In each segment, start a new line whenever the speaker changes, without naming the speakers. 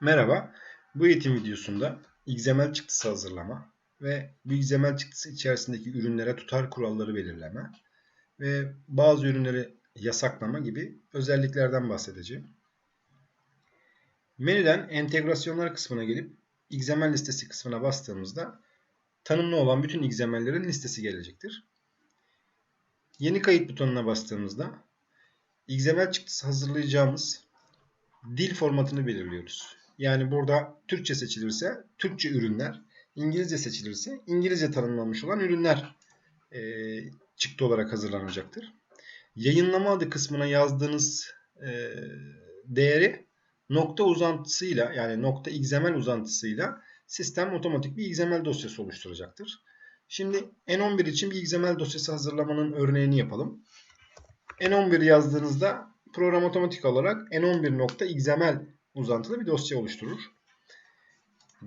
Merhaba, bu eğitim videosunda XML çıktısı hazırlama ve bu XML çıktısı içerisindeki ürünlere tutar kuralları belirleme ve bazı ürünleri yasaklama gibi özelliklerden bahsedeceğim. Menüden entegrasyonlar kısmına gelip XML listesi kısmına bastığımızda tanımlı olan bütün XML'lerin listesi gelecektir. Yeni kayıt butonuna bastığımızda XML çıktısı hazırlayacağımız dil formatını belirliyoruz. Yani burada Türkçe seçilirse Türkçe ürünler, İngilizce seçilirse İngilizce tanımlanmış olan ürünler e, çıktı olarak hazırlanacaktır. Yayınlama adı kısmına yazdığınız e, değeri nokta uzantısıyla yani nokta XML uzantısıyla sistem otomatik bir XML dosyası oluşturacaktır. Şimdi N11 için bir XML dosyası hazırlamanın örneğini yapalım. N11 yazdığınızda program otomatik olarak n11.xml uzantılı bir dosya oluşturur.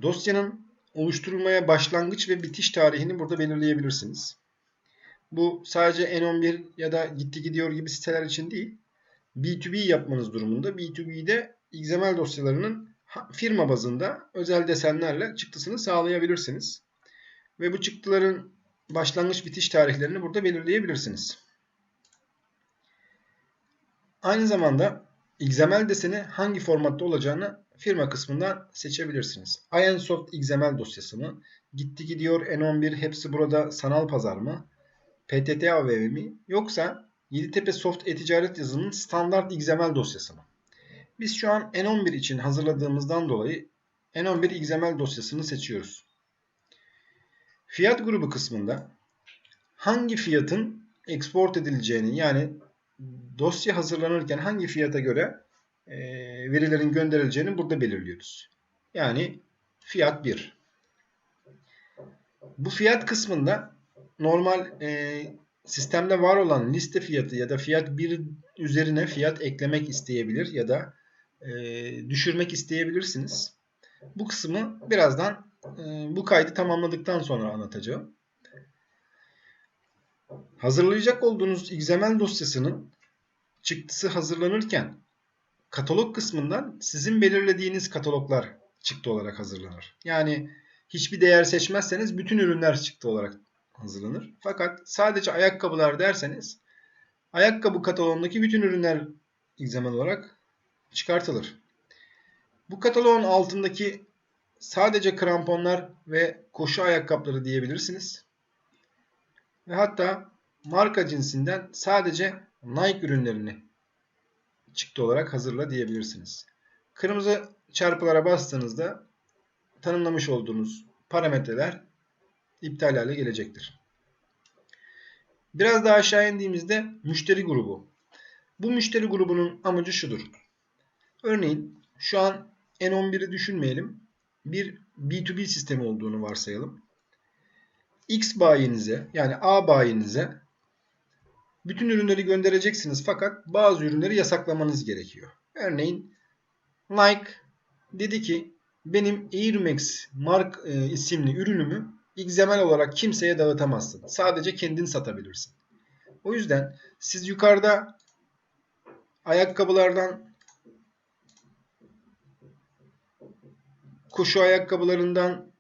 Dosyanın oluşturulmaya başlangıç ve bitiş tarihini burada belirleyebilirsiniz. Bu sadece N11 ya da gitti gidiyor gibi siteler için değil, B2B yapmanız durumunda B2B'de XML dosyalarının firma bazında özel desenlerle çıktısını sağlayabilirsiniz. Ve bu çıktıların başlangıç bitiş tarihlerini burada belirleyebilirsiniz. Aynı zamanda XML deseni hangi formatta olacağını firma kısmından seçebilirsiniz. IronSoft XML dosyası mı? Gitti gidiyor N11 hepsi burada sanal pazar mı? PTT AVM mi? Yoksa Yeditepe Soft e-ticaret yazılımının standart XML dosyası mı? Biz şu an N11 için hazırladığımızdan dolayı N11 XML dosyasını seçiyoruz. Fiyat grubu kısmında hangi fiyatın export edileceğini yani dosya hazırlanırken hangi fiyata göre e, verilerin gönderileceğini burada belirliyoruz. Yani fiyat 1. Bu fiyat kısmında normal e, sistemde var olan liste fiyatı ya da fiyat 1 üzerine fiyat eklemek isteyebilir ya da e, düşürmek isteyebilirsiniz. Bu kısmı birazdan e, bu kaydı tamamladıktan sonra anlatacağım. Hazırlayacak olduğunuz XML dosyasının çıktısı hazırlanırken katalog kısmından sizin belirlediğiniz kataloglar çıktı olarak hazırlanır. Yani hiçbir değer seçmezseniz bütün ürünler çıktı olarak hazırlanır. Fakat sadece ayakkabılar derseniz ayakkabı kataloğundaki bütün ürünler XML olarak çıkartılır. Bu kataloğun altındaki sadece kramponlar ve koşu ayakkabıları diyebilirsiniz. Ve hatta marka cinsinden sadece Nike ürünlerini çıktı olarak hazırla diyebilirsiniz. Kırmızı çarpılara bastığınızda tanımlamış olduğunuz parametreler iptal hale gelecektir. Biraz daha aşağı indiğimizde müşteri grubu. Bu müşteri grubunun amacı şudur. Örneğin şu an N11'i düşünmeyelim. Bir B2B sistemi olduğunu varsayalım. X bayinize yani A bayinize bütün ürünleri göndereceksiniz fakat bazı ürünleri yasaklamanız gerekiyor. Örneğin Nike dedi ki benim Air Max mark e, isimli ürünümü XML olarak kimseye dağıtamazsın. Sadece kendin satabilirsin. O yüzden siz yukarıda ayakkabılardan koşu ayakkabılarından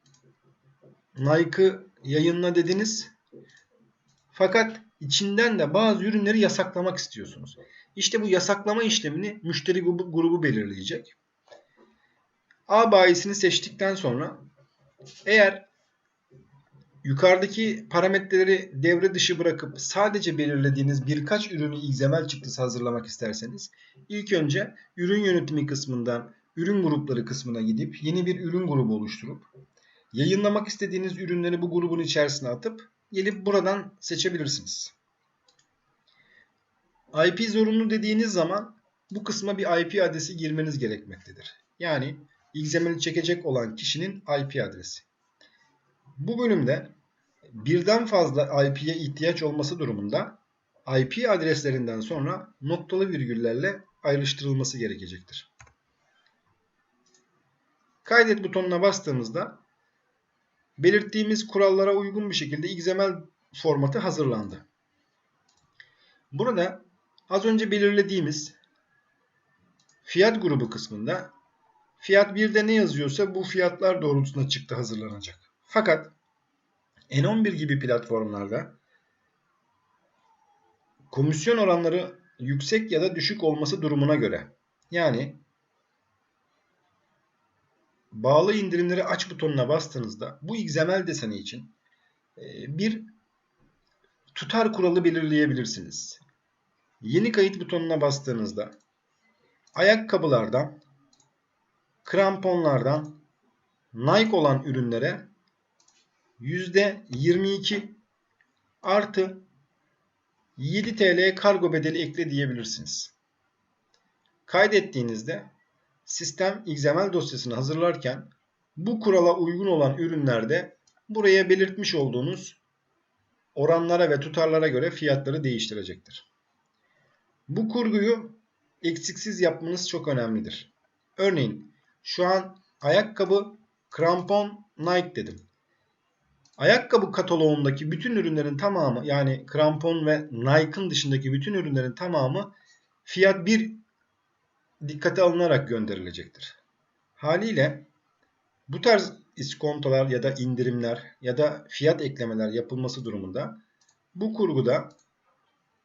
Nike'ı yayınla dediniz. Fakat içinden de bazı ürünleri yasaklamak istiyorsunuz. İşte bu yasaklama işlemini müşteri grubu, grubu belirleyecek. A bayisini seçtikten sonra eğer yukarıdaki parametreleri devre dışı bırakıp sadece belirlediğiniz birkaç ürünü XML çıktısı hazırlamak isterseniz ilk önce ürün yönetimi kısmından ürün grupları kısmına gidip yeni bir ürün grubu oluşturup yayınlamak istediğiniz ürünleri bu grubun içerisine atıp gelip buradan seçebilirsiniz. IP zorunlu dediğiniz zaman bu kısma bir IP adresi girmeniz gerekmektedir. Yani XML'i çekecek olan kişinin IP adresi. Bu bölümde birden fazla IP'ye ihtiyaç olması durumunda IP adreslerinden sonra noktalı virgüllerle ayrıştırılması gerekecektir. Kaydet butonuna bastığımızda belirttiğimiz kurallara uygun bir şekilde XML formatı hazırlandı. Burada az önce belirlediğimiz fiyat grubu kısmında Fiyat 1'de ne yazıyorsa bu fiyatlar doğrultusunda çıktı hazırlanacak. Fakat N11 gibi platformlarda komisyon oranları yüksek ya da düşük olması durumuna göre yani bağlı indirimleri aç butonuna bastığınızda bu XML deseni için e, bir tutar kuralı belirleyebilirsiniz. Yeni kayıt butonuna bastığınızda ayakkabılardan, kramponlardan, Nike olan ürünlere %22 artı 7 TL kargo bedeli ekle diyebilirsiniz. Kaydettiğinizde sistem XML dosyasını hazırlarken bu kurala uygun olan ürünlerde buraya belirtmiş olduğunuz oranlara ve tutarlara göre fiyatları değiştirecektir. Bu kurguyu eksiksiz yapmanız çok önemlidir. Örneğin şu an ayakkabı, krampon, Nike dedim. Ayakkabı kataloğundaki bütün ürünlerin tamamı yani krampon ve Nike'ın dışındaki bütün ürünlerin tamamı fiyat 1 dikkate alınarak gönderilecektir. Haliyle bu tarz iskontolar ya da indirimler ya da fiyat eklemeler yapılması durumunda bu kurguda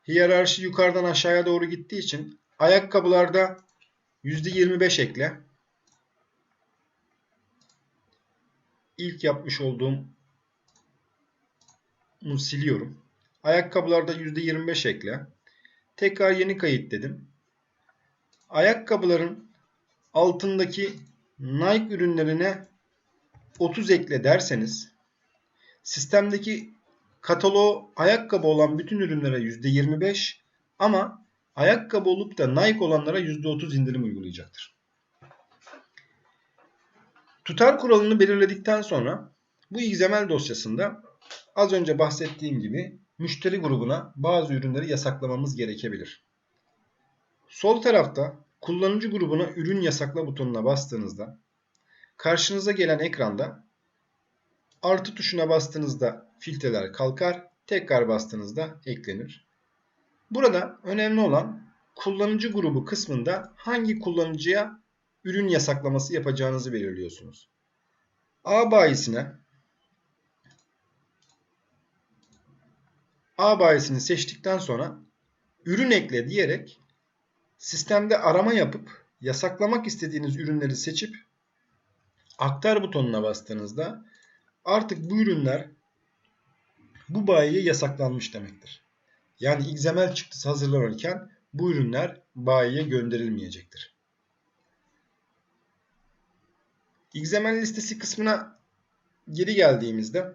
hiyerarşi yukarıdan aşağıya doğru gittiği için ayakkabılarda %25 ekle. İlk yapmış olduğum siliyorum. Ayakkabılarda %25 ekle. Tekrar yeni kayıt dedim. Ayakkabıların altındaki Nike ürünlerine 30 ekle derseniz sistemdeki kataloğu ayakkabı olan bütün ürünlere %25 ama ayakkabı olup da Nike olanlara %30 indirim uygulayacaktır. Tutar kuralını belirledikten sonra bu XML dosyasında az önce bahsettiğim gibi müşteri grubuna bazı ürünleri yasaklamamız gerekebilir. Sol tarafta kullanıcı grubuna ürün yasakla butonuna bastığınızda karşınıza gelen ekranda artı tuşuna bastığınızda filtreler kalkar, tekrar bastığınızda eklenir. Burada önemli olan kullanıcı grubu kısmında hangi kullanıcıya ürün yasaklaması yapacağınızı belirliyorsunuz. A bayisine A bayisini seçtikten sonra ürün ekle diyerek sistemde arama yapıp yasaklamak istediğiniz ürünleri seçip aktar butonuna bastığınızda artık bu ürünler bu bayiye yasaklanmış demektir. Yani XML çıktısı hazırlanırken bu ürünler bayiye gönderilmeyecektir. XML listesi kısmına geri geldiğimizde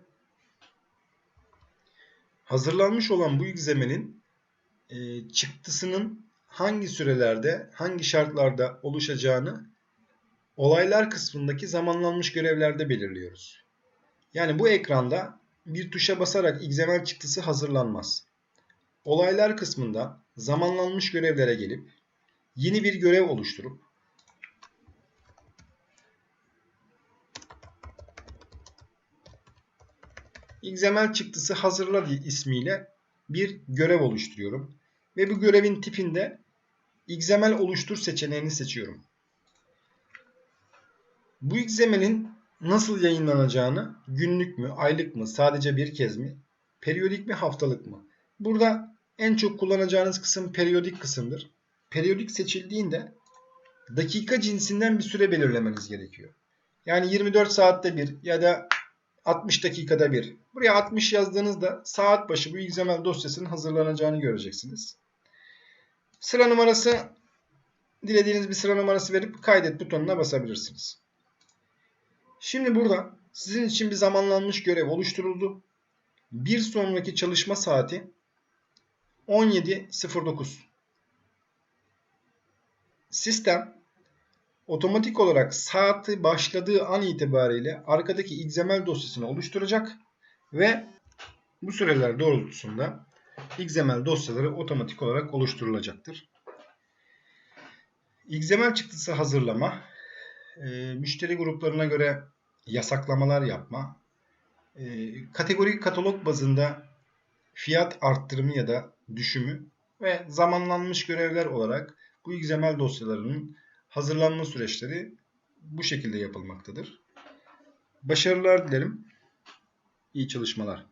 hazırlanmış olan bu XML'in e, çıktısının hangi sürelerde, hangi şartlarda oluşacağını olaylar kısmındaki zamanlanmış görevlerde belirliyoruz. Yani bu ekranda bir tuşa basarak XML çıktısı hazırlanmaz. Olaylar kısmında zamanlanmış görevlere gelip yeni bir görev oluşturup XML çıktısı hazırla ismiyle bir görev oluşturuyorum. Ve bu görevin tipinde XML oluştur seçeneğini seçiyorum. Bu XML'in nasıl yayınlanacağını günlük mü, aylık mı, sadece bir kez mi, periyodik mi, haftalık mı? Burada en çok kullanacağınız kısım periyodik kısımdır. Periyodik seçildiğinde dakika cinsinden bir süre belirlemeniz gerekiyor. Yani 24 saatte bir ya da 60 dakikada bir. Buraya 60 yazdığınızda saat başı bu XML dosyasının hazırlanacağını göreceksiniz. Sıra numarası dilediğiniz bir sıra numarası verip kaydet butonuna basabilirsiniz. Şimdi burada sizin için bir zamanlanmış görev oluşturuldu. Bir sonraki çalışma saati 17.09. Sistem otomatik olarak saati başladığı an itibariyle arkadaki XML dosyasını oluşturacak ve bu süreler doğrultusunda XML dosyaları otomatik olarak oluşturulacaktır. XML çıktısı hazırlama, e, müşteri gruplarına göre yasaklamalar yapma, e, kategori katalog bazında fiyat arttırımı ya da düşümü ve zamanlanmış görevler olarak bu XML dosyalarının hazırlanma süreçleri bu şekilde yapılmaktadır. Başarılar dilerim. İyi çalışmalar.